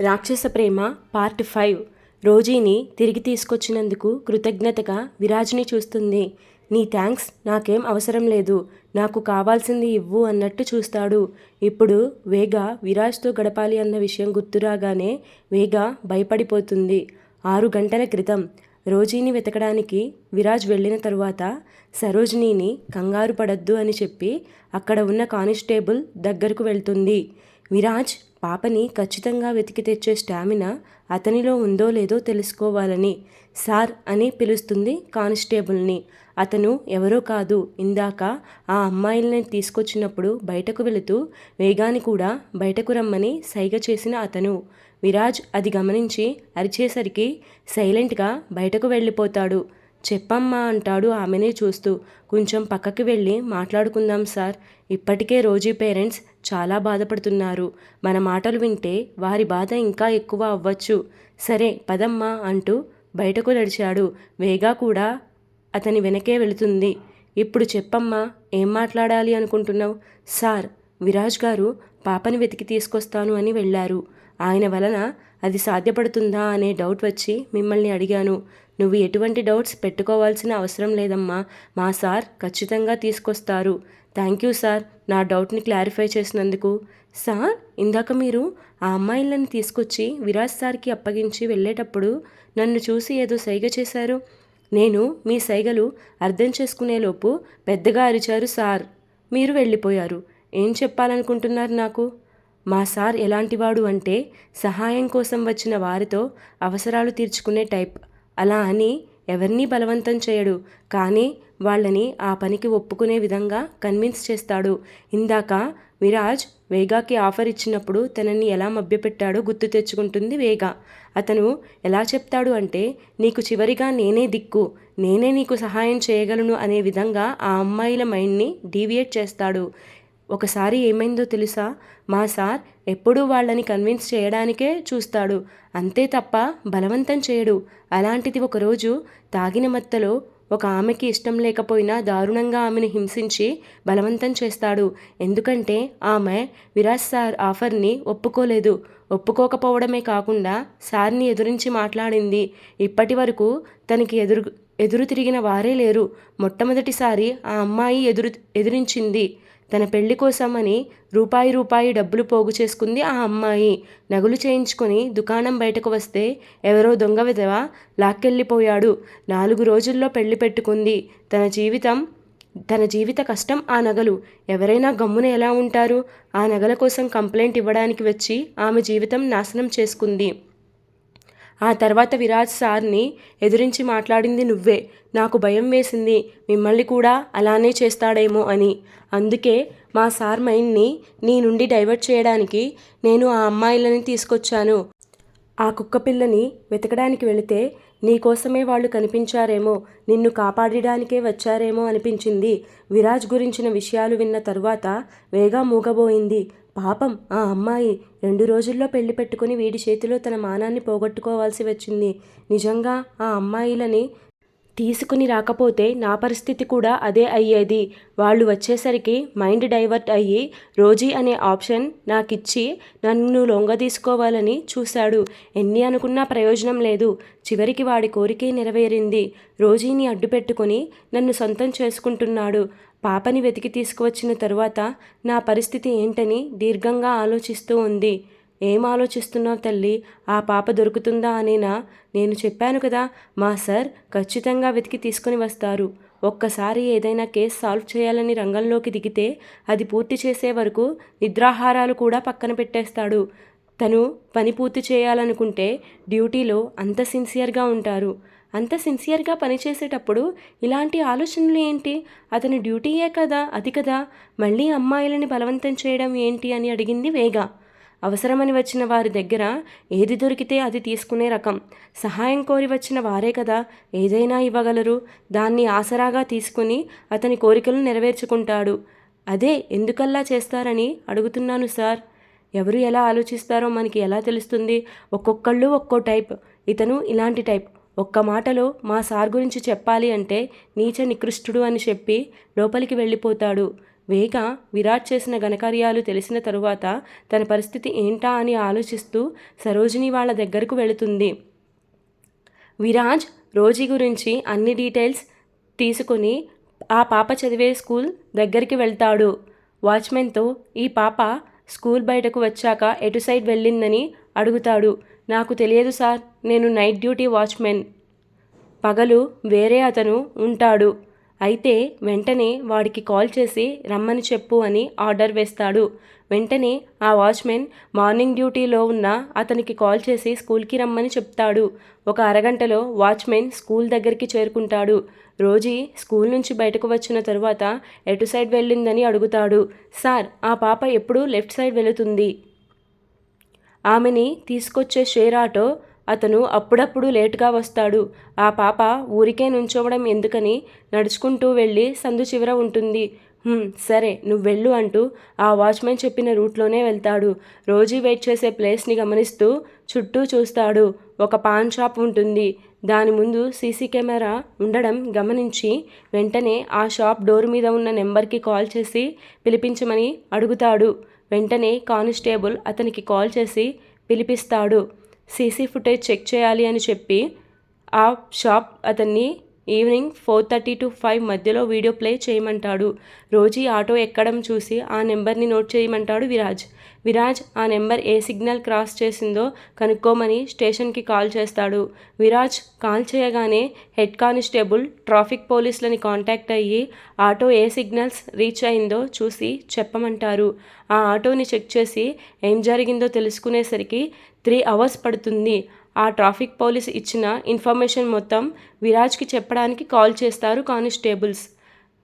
రాక్షస ప్రేమ part five రోజీని తిరిగి తీసుకొచ్చినందుకు కృతజ్ఞతగా విరాజ్ని చూస్తుంది. నీ థ్యాంక్స్ నాకేం అవసరం లేదు. నాకు కావాల్సింది ఇవ్వు అన్నట్టు చూస్తాడు. ఇప్పుడు వేగ విరాజ్తో గడపాలి అన్న విషయం గుర్తురాగానే వేగ భయపడిపోతుంది. ఆరు గంటల క్రితం రోజీని వెతకడానికి విరాజ్ వెళ్ళిన తరువాత సరోజినీని కంగారు పడద్దు అని చెప్పి అక్కడ ఉన్న కానిస్టేబుల్ దగ్గరకు వెళ్తుంది. విరాజ్ పాపని ఖచ్చితంగా వెతికి తెచ్చే స్టామినా అతనిలో ఉందో లేదో తెలుసుకోవాలని సార్ అని పిలుస్తుంది కానిస్టేబుల్ని. అతను ఎవరో కాదు ఇందాక ఆ అమ్మాయిల్ని తీసుకొచ్చినప్పుడు బయటకు వెళుతూ వేగాని కూడా బయటకు రమ్మని సైగ చేసిన అతను. విరాజ్ అది గమనించి అరిచేసరికి సైలెంట్గా బయటకు వెళ్ళిపోతాడు. చెప్పమ్మా అంటాడు ఆమెనే చూస్తూ. కొంచెం పక్కకి వెళ్ళి మాట్లాడుకుందాం సార్. ఇప్పటికే రోజీ పేరెంట్స్ చాలా బాధపడుతున్నారు. మన మాటలు వింటే వారి బాధ ఇంకా ఎక్కువ అవ్వచ్చు. సరే పదమ్మా అంటూ బయటకు నడిచాడు. వేగా కూడా అతని వెనకే వెళుతుంది. ఇప్పుడు చెప్పమ్మా ఏం మాట్లాడాలి అనుకుంటున్నావు? సార్ విరాజ్ గారు పాపని వెతికి తీసుకొస్తాను అని వెళ్ళారు. ఆయన వలన అది సాధ్యపడుతుందా అనే డౌట్ వచ్చి మిమ్మల్ని అడిగాను. నువ్వు ఎటువంటి డౌట్స్ పెట్టుకోవాల్సిన అవసరం లేదమ్మా. మా సార్ ఖచ్చితంగా తీసుకొస్తారు. Thank you sir. నా డౌట్ని క్లారిఫై చేసినందుకు. సార్ ఇందాక మీరు ఆ అమ్మాయిలను తీసుకొచ్చి విరాజ్ సార్కి అప్పగించి వెళ్ళేటప్పుడు నన్ను చూసి ఏదో సైగ చేశారు. నేను మీ సైగలు అర్థం చేసుకునేలోపు పెద్దగా అరిచారు సార్. మీరు వెళ్ళిపోయారు. ఏం చెప్పాలనుకుంటున్నారు నాకు? మా సార్ ఎలాంటివాడు అంటే సహాయం కోసం వచ్చిన వారితో అవసరాలు తీర్చుకునే టైప్. అలా అని ఎవరినీ బలవంతం చేయడు. కానీ వాళ్ళని ఆ పనికి ఒప్పుకునే విధంగా కన్విన్స్ చేస్తాడు. ఇందాక విరాజ్ వేగాకి ఆఫర్ ఇచ్చినప్పుడు తనని ఎలా మభ్యపెట్టాడో గుర్తు తెచ్చుకుంటుంది వేగా. అతను ఎలా చెప్తాడు అంటే నీకు చివరిగా నేనే దిక్కు. నేనే నీకు సహాయం చేయగలను అనే విధంగా ఆ అమ్మాయిల మైండ్ని డీవియేట్ చేస్తాడు. ఒకసారి ఏమైందో తెలుసా? మా సార్ ఎప్పుడూ వాళ్ళని కన్విన్స్ చేయడానికే చూస్తాడు. అంతే తప్ప బలవంతం చేయడు. అలాంటిది ఒకరోజు తాగిన మత్తలో ఒక ఆమెకి ఇష్టం లేకపోయినా దారుణంగా ఆమెను హింసించి బలవంతం చేస్తాడు. ఎందుకంటే ఆమె విరాజ్ సార్ ఆఫర్ని ఒప్పుకోలేదు. ఒప్పుకోకపోవడమే కాకుండా సార్ని ఎదురించి మాట్లాడింది. ఇప్పటి వరకు తనకి ఎదురు ఎదురు తిరిగిన వారే లేరు. మొట్టమొదటిసారి ఆ అమ్మాయి ఎదురు ఎదిరించింది. తన పెళ్ళి కోసమని రూపాయి రూపాయి డబ్బులు పోగు చేసుకుంది ఆ అమ్మాయి. నగులు చేయించుకొని దుకాణం బయటకు వస్తే ఎవరో దొంగ విధవ లాక్కెళ్ళిపోయాడు. నాలుగు రోజుల్లో పెళ్ళి పెట్టుకుంది. తన జీవితం తన జీవిత కష్టం ఆ నగలు. ఎవరైనా గమ్మున ఎలా ఉంటారు? ఆ నగల కోసం కంప్లైంట్ ఇవ్వడానికి వచ్చి ఆమె జీవితం నాశనం చేసుకుంది. ఆ తర్వాత విరాజ్ సార్ని ఎదురించి మాట్లాడింది నువ్వే. నాకు భయం వేసింది. మిమ్మల్ని కూడా అలానే చేస్తాడేమో అని. అందుకే మా సార్ మైండ్ని నీ నుండి డైవర్ట్ చేయడానికి నేను ఆ అమ్మాయిలని తీసుకొచ్చాను. ఆ కుక్క పిల్లని వెతకడానికి వెళితే నీకోసమే వాళ్ళు కనిపించారేమో. నిన్ను కాపాడడానికే వచ్చారేమో అనిపించింది. విరాజ్ గురించిన విషయాలు విన్న తరువాత వేగా మూగబోయింది. పాపం ఆ అమ్మాయి రెండు రోజుల్లో పెళ్ళి పెట్టుకుని వీడి చేతిలో తన మానాన్ని పోగొట్టుకోవాల్సి వచ్చింది. నిజంగా ఆ అమ్మాయిలని తీసుకుని రాకపోతే నా పరిస్థితి కూడా అదే అయ్యేది. వాళ్ళు వచ్చేసరికి మైండ్ డైవర్ట్ అయ్యి రోజీ అనే ఆప్షన్ నాకిచ్చి నన్ను లొంగ తీసుకోవాలని చూశాడు. ఎన్ని అనుకున్నా ప్రయోజనం లేదు. చివరికి వాడి కోరికే నెరవేరింది. రోజీని అడ్డుపెట్టుకుని నన్ను సొంతం చేసుకుంటున్నాడు. పాపని వెతికి తీసుకువచ్చిన తరువాత నా పరిస్థితి ఏంటని దీర్ఘంగా ఆలోచిస్తూ ఉంది. ఏం ఆలోచిస్తున్నావు తల్లి? ఆ పాప దొరుకుతుందా అనేనా? నేను చెప్పాను కదా మా సార్ ఖచ్చితంగా వెతికి తీసుకుని వస్తారు. ఒక్కసారి ఏదైనా కేసు సాల్వ్ చేయాలని రంగంలోకి దిగితే అది పూర్తి చేసే వరకు నిద్రాహారాలు కూడా పక్కన పెట్టేస్తాడు. తను పని పూర్తి చేయాలనుకుంటే డ్యూటీలో అంత సిన్సియర్గా ఉంటారు. అంత సిన్సియర్గా పనిచేసేటప్పుడు ఇలాంటి ఆలోచనలు ఏంటి? అతని డ్యూటీయే కదా? అది కదా? మళ్ళీ అమ్మాయిలని బలవంతం చేయడం ఏంటి అని అడిగింది వేగా. అవసరమని వచ్చిన వారి దగ్గర ఏది దొరికితే అది తీసుకునే రకం. సహాయం కోరి వచ్చిన వారే కదా? ఏదైనా ఇవ్వగలరు. దాన్ని ఆసరాగా తీసుకుని అతని కోరికలను నెరవేర్చుకుంటాడు. అదే ఎందుకల్లా చేస్తారని అడుగుతున్నాను సార్. ఎవరు ఎలా ఆలోచిస్తారో మనకి ఎలా తెలుస్తుంది? ఒక్కొక్కళ్ళు ఒక్కో టైప్. ఇతను ఇలాంటి టైప్. ఒక్క మాటలో మా సార్ గురించి చెప్పాలి అంటే నీచ నికృష్టుడు అని చెప్పి లోపలికి వెళ్ళిపోతాడు. వేగ విరాట్ చేసిన ఘనకార్యాలు తెలిసిన తరువాత తన పరిస్థితి ఏంటా అని ఆలోచిస్తూ సరోజిని వాళ్ళ దగ్గరకు వెళుతుంది. విరాజ్ రోజీ గురించి అన్ని డీటెయిల్స్ తీసుకొని ఆ పాప చదివే స్కూల్ దగ్గరికి వెళ్తాడు. వాచ్మెన్తో ఈ పాప స్కూల్ బయటకు వచ్చాక ఎటు సైడ్ వెళ్ళిందని అడుగుతాడు. నాకు తెలియదు సార్ నేను నైట్ డ్యూటీ వాచ్మెన్. పగలు వేరే అతను ఉంటాడు. అయితే వెంటనే వాడికి కాల్ చేసి రమ్మని చెప్పు అని ఆర్డర్ వేస్తాడు. వెంటనే ఆ వాచ్మెన్ మార్నింగ్ డ్యూటీలో ఉన్న అతనికి కాల్ చేసి స్కూల్కి రమ్మని చెప్తాడు. ఒక అరగంటలో వాచ్మెన్ స్కూల్ దగ్గరికి చేరుకుంటాడు. రోజీ స్కూల్ నుంచి బయటకు వచ్చిన తరువాత ఎటు సైడ్ వెళ్ళిందని అడుగుతాడు. సార్ ఆ పాప ఎప్పుడూ లెఫ్ట్ సైడ్ వెళుతుంది. ఆమెని తీసుకొచ్చే షేర్ ఆటో అతను అప్పుడప్పుడు లేటుగా వస్తాడు. ఆ పాప ఊరికే నుంచోవడం ఎందుకని నడుచుకుంటూ వెళ్ళి సందు చివర ఉంటుంది. సరే నువ్వు వెళ్ళు అంటూ ఆ వాచ్మెన్ చెప్పిన రూట్లోనే వెళ్తాడు. రోజీ వెయిట్ చేసే ప్లేస్ని గమనిస్తూ చుట్టూ చూస్తాడు. ఒక పాన్ షాప్ ఉంటుంది. దాని ముందు సీసీ కెమెరా ఉండడం గమనించి వెంటనే ఆ షాప్ డోర్ మీద ఉన్న నెంబర్కి కాల్ చేసి పిలిపించమని అడుగుతాడు. వెంటనే కానిస్టేబుల్ అతనికి కాల్ చేసి పిలిపిస్తాడు. సీసీ ఫుటేజ్ చెక్ చేయాలి అని చెప్పి ఆ షాప్ అతన్ని evening four thirty to five మధ్యలో వీడియో ప్లే చేయమంటాడు. రోజీ ఆటో ఎక్కడం చూసి ఆ నెంబర్ని నోట్ చేయమంటాడు విరాజ్. విరాజ్ ఆ నెంబర్ ఏ సిగ్నల్ క్రాస్ చేసిందో కనుక్కోమని స్టేషన్కి కాల్ చేస్తాడు. విరాజ్ కాల్ చేయగానే హెడ్ కానిస్టేబుల్ ట్రాఫిక్ పోలీసులని కాంటాక్ట్ అయ్యి ఆటో ఏ సిగ్నల్స్ రీచ్ అయిందో చూసి చెప్పమంటారు. ఆ ఆటోని చెక్ చేసి ఏం జరిగిందో తెలుసుకునేసరికి త్రీ అవర్స్ పడుతుంది. ఆ ట్రాఫిక్ పోలీస్ ఇచ్చిన ఇన్ఫర్మేషన్ మొత్తం విరాజ్కి చెప్పడానికి కాల్ చేస్తారు కానిస్టేబుల్స్.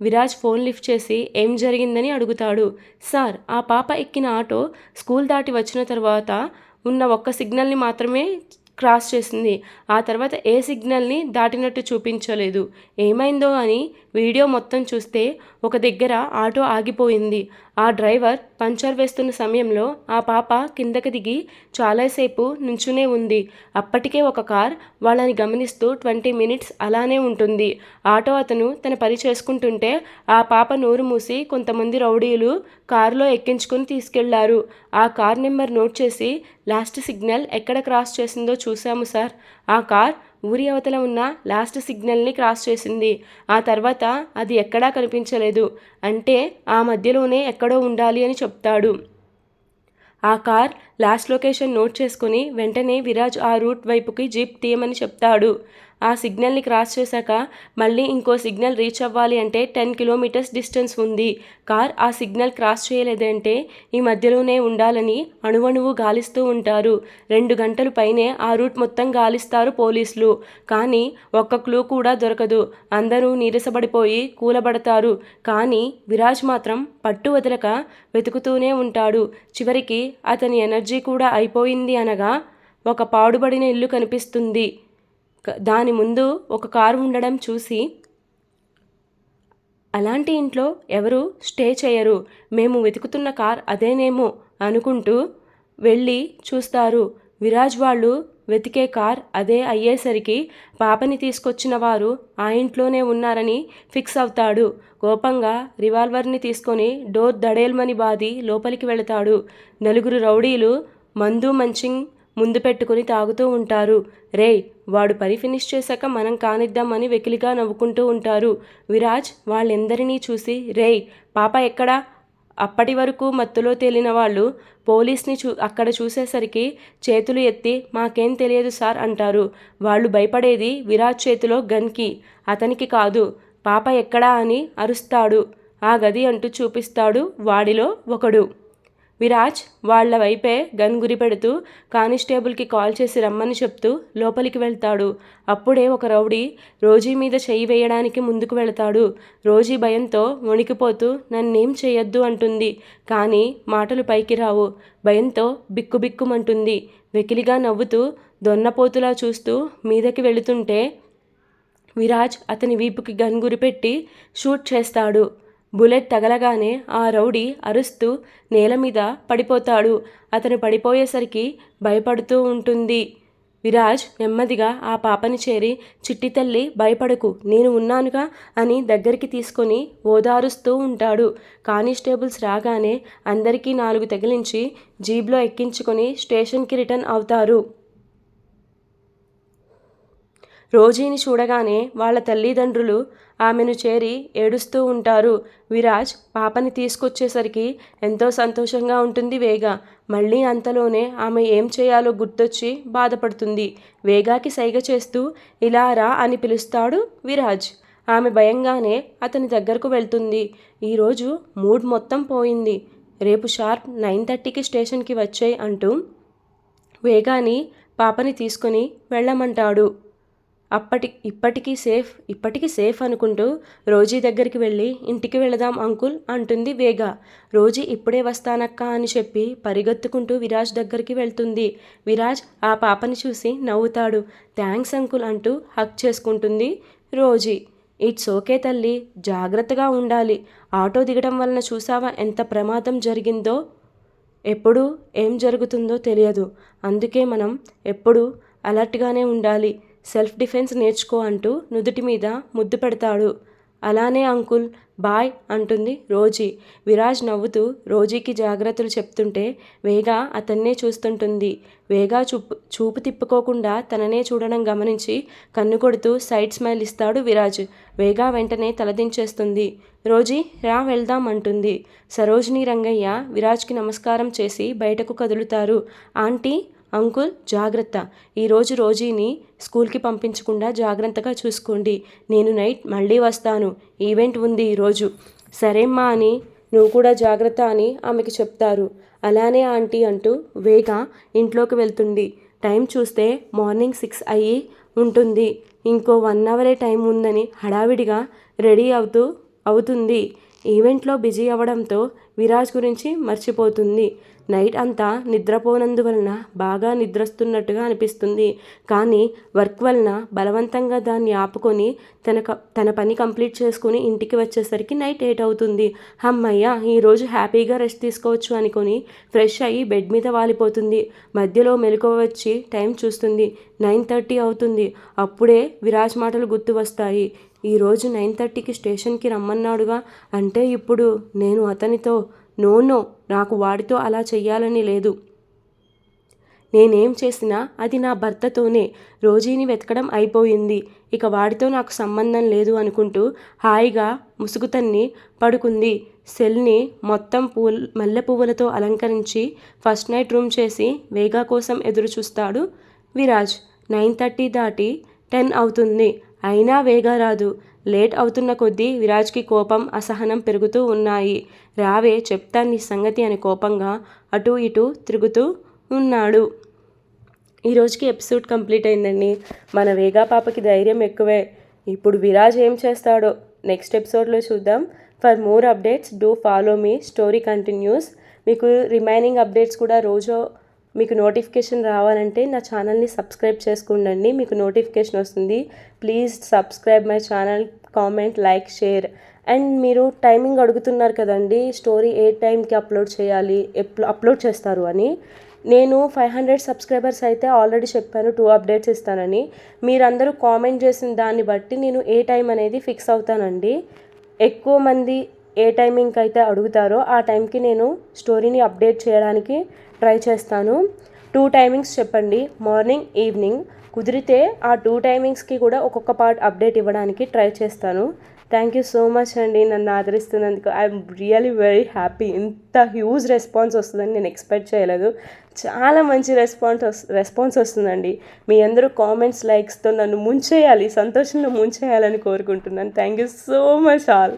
విరాజ్ ఫోన్ లిఫ్ట్ చేసి ఏం జరిగిందని అడుగుతాడు. సార్ ఆ పాప ఎక్కిన ఆటో స్కూల్ దాటి వచ్చిన తర్వాత ఉన్న ఒక్క సిగ్నల్ని మాత్రమే క్రాస్ చేసింది. ఆ తర్వాత ఏ సిగ్నల్ని దాటినట్టు చూపించలేదు. ఏమైందో అని వీడియో మొత్తం చూస్తే ఒక దగ్గర ఆటో ఆగిపోయింది. ఆ డ్రైవర్ పంచర్ వేస్తున్న సమయంలో ఆ పాప కిందకి దిగి చాలాసేపు నుంచునే ఉంది. అప్పటికే ఒక కార్ వాళ్ళని గమనిస్తూ ట్వంటీ మినిట్స్ అలానే ఉంటుంది. ఆటో అతను తన పని చేసుకుంటుంటే ఆ పాప నోరు మూసి కొంతమంది రౌడీలు కారులో ఎక్కించుకొని తీసుకెళ్ళారు. ఆ కార్ నెంబర్ నోట్ చేసి లాస్ట్ సిగ్నల్ ఎక్కడ క్రాస్ చేసిందో చూసాము సార్. ఆ కార్ ఊరి అవతల ఉన్న లాస్ట్ సిగ్నల్ని క్రాస్ చేసింది. ఆ తర్వాత అది ఎక్కడా కనిపించలేదు. అంటే ఆ మధ్యలోనే ఎక్కడో ఉండాలి అని చెప్తాడు. ఆ కార్ లాస్ట్ లొకేషన్ నోట్ చేసుకుని వెంటనే విరాజ్ ఆ రూట్ వైపుకి జీప్ తీయమని చెప్తాడు. ఆ సిగ్నల్ని క్రాస్ చేశాక మళ్ళీ ఇంకో సిగ్నల్ రీచ్ అవ్వాలి అంటే టెన్ కిలోమీటర్స్ డిస్టెన్స్ ఉంది. కార్ ఆ సిగ్నల్ క్రాస్ చేయలేదంటే ఈ మధ్యలోనే ఉండాలని అణువణువు గాలిస్తూ ఉంటారు. రెండు గంటలు పైనే ఆ రూట్ మొత్తం గాలిస్తారు పోలీసులు. కానీ ఒక్క క్లూ కూడా దొరకదు. అందరూ నీరసపడిపోయి కూలబడతారు. కానీ విరాజ్ మాత్రం పట్టు వదలక వెతుకుతూనే ఉంటాడు. చివరికి అతని ఎనర్జీ కూడా అయిపోయింది అనగా ఒక పాడుబడిన ఇల్లు కనిపిస్తుంది. దాని ముందు ఒక కారు ఉండడం చూసి అలాంటి ఇంట్లో ఎవరు స్టే చేయరు. మేము వెతుకుతున్న కార్ అదేనేమో అనుకుంటూ వెళ్ళి చూస్తారు. విరాజ్ వాళ్ళు వెతికే కార్ అదే అయ్యేసరికి పాపని తీసుకొచ్చిన వారు ఆ ఇంట్లోనే ఉన్నారని ఫిక్స్ అవుతాడు. కోపంగా రివాల్వర్ని తీసుకొని డోర్ దడేల్మని బాది లోపలికి వెళతాడు. నలుగురు రౌడీలు మందు మంచింగ్ ముందు పెట్టుకుని తాగుతూ ఉంటారు. రేయ్ వాడు పని ఫినిష్ చేశాక మనం కానిద్దామని వెకిలిగా నవ్వుకుంటూ ఉంటారు. విరాజ్ వాళ్ళెందరినీ చూసి రేయ్ పాప ఎక్కడా? అప్పటి వరకు మత్తులో తేలిన వాళ్ళు పోలీస్ని చూ అక్కడ చూసేసరికి చేతులు ఎత్తి మాకేం తెలియదు సార్ అంటారు. వాళ్ళు భయపడేది విరాజ్ చేతిలో గన్కి అతనికి కాదు పాప ఎక్కడా అని అరుస్తాడు. ఆ గది అంటూ చూపిస్తాడు వాడిలో ఒకడు. విరాజ్ వాళ్ళ వైపే గన్ గురిపెడుతూ కానిస్టేబుల్కి కాల్ చేసి రమ్మని చెప్తూ లోపలికి వెళ్తాడు. అప్పుడే ఒక రౌడీ రోజీ మీద చెయ్యి వేయడానికి ముందుకు వెళతాడు. రోజీ భయంతో వణికిపోతూ నన్నేం చేయొద్దు అంటుంది. కానీ మాటలు పైకి రావు. భయంతో బిక్కుబిక్కుమంటుంది వెకిలిగా నవ్వుతూ దొన్నపోతులా చూస్తూ మీదకి వెళుతుంటే విరాజ్ అతని వీపుకి గన్ గురిపెట్టి షూట్ చేస్తాడు. బుల్లెట్ తగలగానే ఆ రౌడీ అరుస్తూ నేల మీద పడిపోతాడు. అతను పడిపోయేసరికి భయపడుతూ ఉంటుంది. విరాజ్ నెమ్మదిగా ఆ పాపని చేరి చిట్టి తల్లి భయపడకు. నేను ఉన్నానుగా అని దగ్గరికి తీసుకొని ఓదారుస్తూ ఉంటాడు. కానిస్టేబుల్స్ రాగానే అందరికీ నాలుగు తగిలించి జీబ్లో ఎక్కించుకొని స్టేషన్కి రిటర్న్ అవుతారు. రోజీని చూడగానే వాళ్ళ తల్లిదండ్రులు ఆమెను చేరి ఏడుస్తూ ఉంటారు. విరాజ్ పాపని తీసుకొచ్చేసరికి ఎంతో సంతోషంగా ఉంటుంది వేగ. మళ్ళీ అంతలోనే ఆమె ఏం చేయాలో గుర్తొచ్చి బాధపడుతుంది. వేగాకి సైగ చేస్తూ ఇలా రా అని పిలుస్తాడు విరాజ్. ఆమె భయంగానే అతని దగ్గరకు వెళ్తుంది. ఈరోజు మూడ్ మొత్తం పోయింది. రేపు షార్ప్ నైన్ థర్టీకి స్టేషన్కి వచ్చాయి అంటూ వేగాని పాపని తీసుకొని వెళ్ళమంటాడు. అప్పటి ఇప్పటికీ సేఫ్ ఇప్పటికీ సేఫ్ అనుకుంటూ రోజీ దగ్గరికి వెళ్ళి ఇంటికి వెళదాం అంకుల్ అంటుంది వేగ. రోజీ ఇప్పుడే వస్తానక్క అని చెప్పి పరిగెత్తుకుంటూ విరాజ్ దగ్గరికి వెళ్తుంది. విరాజ్ ఆ పాపని చూసి నవ్వుతాడు. థ్యాంక్స్ అంకుల్ అంటూ హక్ చేసుకుంటుంది రోజీ. ఇట్స్ ఓకే తల్లి జాగ్రత్తగా ఉండాలి. ఆటో దిగడం వలన చూసావా ఎంత ప్రమాదం జరిగిందో? ఎప్పుడు ఏం జరుగుతుందో తెలియదు. అందుకే మనం ఎప్పుడు అలర్ట్గానే ఉండాలి. సెల్ఫ్ డిఫెన్స్ నేర్చుకో అంటూ నుదుటి మీద ముద్దు పెడతాడు. అలానే అంకుల్ బాయ్ అంటుంది రోజీ. విరాజ్ నవ్వుతూ రోజీకి జాగ్రత్తలు చెప్తుంటే వేగా అతన్నే చూస్తుంటుంది. వేగా చూపు చూపు తిప్పుకోకుండా తననే చూడడం గమనించి కన్ను కొడుతూ సైడ్ స్మైల్ ఇస్తాడు విరాజ్. వేగా వెంటనే తలదించేస్తుంది రోజీ రా వెళ్దాం అంటుంది. సరోజిని రంగయ్య విరాజ్కి నమస్కారం చేసి బయటకు కదులుతారు. ఆంటీ అంకుల్ జాగ్రత్త. ఈరోజు రోజీని స్కూల్కి పంపించకుండా జాగ్రత్తగా చూసుకోండి. నేను నైట్ మళ్ళీ వస్తాను. ఈవెంట్ ఉంది ఈరోజు సరేమ్మా అని నువ్వు కూడా జాగ్రత్త అని ఆమెకి చెప్తారు. అలానే ఆంటీ అంటూ వేగ ఇంట్లోకి వెళ్తుంది. టైం చూస్తే మార్నింగ్ సిక్స్ అయ్యి ఉంటుంది. ఇంకో వన్ అవరే టైం ఉందని హడావిడిగా రెడీ అవుతూ అవుతుంది. ఈవెంట్లో బిజీ అవ్వడంతో విరాజ్ గురించి మర్చిపోతుంది. నైట్ అంతా నిద్రపోనందువలన బాగా నిద్రస్తున్నట్టుగా అనిపిస్తుంది. కానీ వర్క్ వలన బలవంతంగా దాన్ని ఆపుకొని తన తన పని కంప్లీట్ చేసుకుని ఇంటికి వచ్చేసరికి నైట్ ఎయిట్ అవుతుంది. అమ్మయ్య ఈరోజు హ్యాపీగా రెస్ట్ తీసుకోవచ్చు అనుకొని ఫ్రెష్ అయ్యి బెడ్ మీద వాలిపోతుంది. మధ్యలో మెలకువ వచ్చి టైం చూస్తుంది. నైన్ థర్టీ అవుతుంది. అప్పుడే విరాజ్ మాటలు గుర్తు వస్తాయి. ఈరోజు నైన్ థర్టీకి స్టేషన్కి రమ్మన్నాడుగా. అంటే ఇప్పుడు నేను అతనితో నో నో నాకు వాడితో అలా చెయ్యాలని లేదు. నేనేం చేసినా అది నా భర్తతోనే రోజీని వెతకడం అయిపోయింది. ఇక వాడితో నాకు సంబంధం లేదు అనుకుంటూ హాయిగా ముసుగుతన్ని పడుకుంది. సెల్ని మొత్తం పూల్ మల్లె పువ్వులతో అలంకరించి ఫస్ట్ నైట్ రూమ్ చేసి వేగా కోసం ఎదురు చూస్తాడు విరాజ్. నైన్ థర్టీ దాటి టెన్ అవుతుంది. అయినా వేగా రాదు. లేట్ అవుతున్న కొద్దీ విరాజ్కి కోపం అసహనం పెరుగుతూ ఉన్నాయి. రావే చెప్తాను నీ సంగతి అని కోపంగా అటు ఇటు తిరుగుతూ ఉన్నాడు. ఈరోజుకి ఎపిసోడ్ కంప్లీట్ అయిందండి. మన వేగా పాపకి ధైర్యం ఎక్కువే. ఇప్పుడు విరాజ్ ఏం చేస్తాడో నెక్స్ట్ ఎపిసోడ్లో చూద్దాం. For more updates do follow me story continues. మీకు రిమైనింగ్ అప్డేట్స్ కూడా రోజు మీకు నోటిఫికేషన్ రావాలంటే నా ఛానల్ని సబ్స్క్రైబ్ చేసుకోండి మీకు నోటిఫికేషన్ వస్తుంది. Please subscribe my channel comment like share and మీరు టైమింగ్ అడుగుతున్నారు కదండి స్టోరీ ఏ టైంకి అప్లోడ్ చేయాలి ఎప్పుడు అప్లోడ్ చేస్తారు అని. నేను ఫైవ్ హండ్రెడ్ సబ్స్క్రైబర్స్ అయితే ఆల్రెడీ చెప్పాను టూ అప్డేట్స్ ఇస్తానని. మీరందరూ కామెంట్ చేసిన దాన్ని బట్టి నేను ఏ టైం అనేది ఫిక్స్ అవుతానండి. ఎక్కువ మంది ఏ టైమింగ్కి అయితే అడుగుతారో ఆ టైంకి నేను స్టోరీని అప్డేట్ చేయడానికి ట్రై చేస్తాను. టూ టైమింగ్స్ చెప్పండి. Morning evening. కుదిరితే ఆ టూ టైమింగ్స్కి కూడా ఒక్కొక్క పార్ట్ అప్డేట్ ఇవ్వడానికి ట్రై చేస్తాను. థ్యాంక్ యూ సో మచ్ అండి నన్ను ఆదరిస్తున్నందుకు. I'm really very happy. ఇంత హ్యూజ్ రెస్పాన్స్ వస్తుందని నేను ఎక్స్పెక్ట్ చేయలేదు. చాలా మంచి రెస్పాన్స్ రెస్పాన్స్ వస్తుందండి. మీ అందరూ కామెంట్స్ లైక్స్తో నన్ను ముంచేయాలి సంతోషంలో ముంచేయాలని కోరుకుంటున్నాను. Thank you so much all.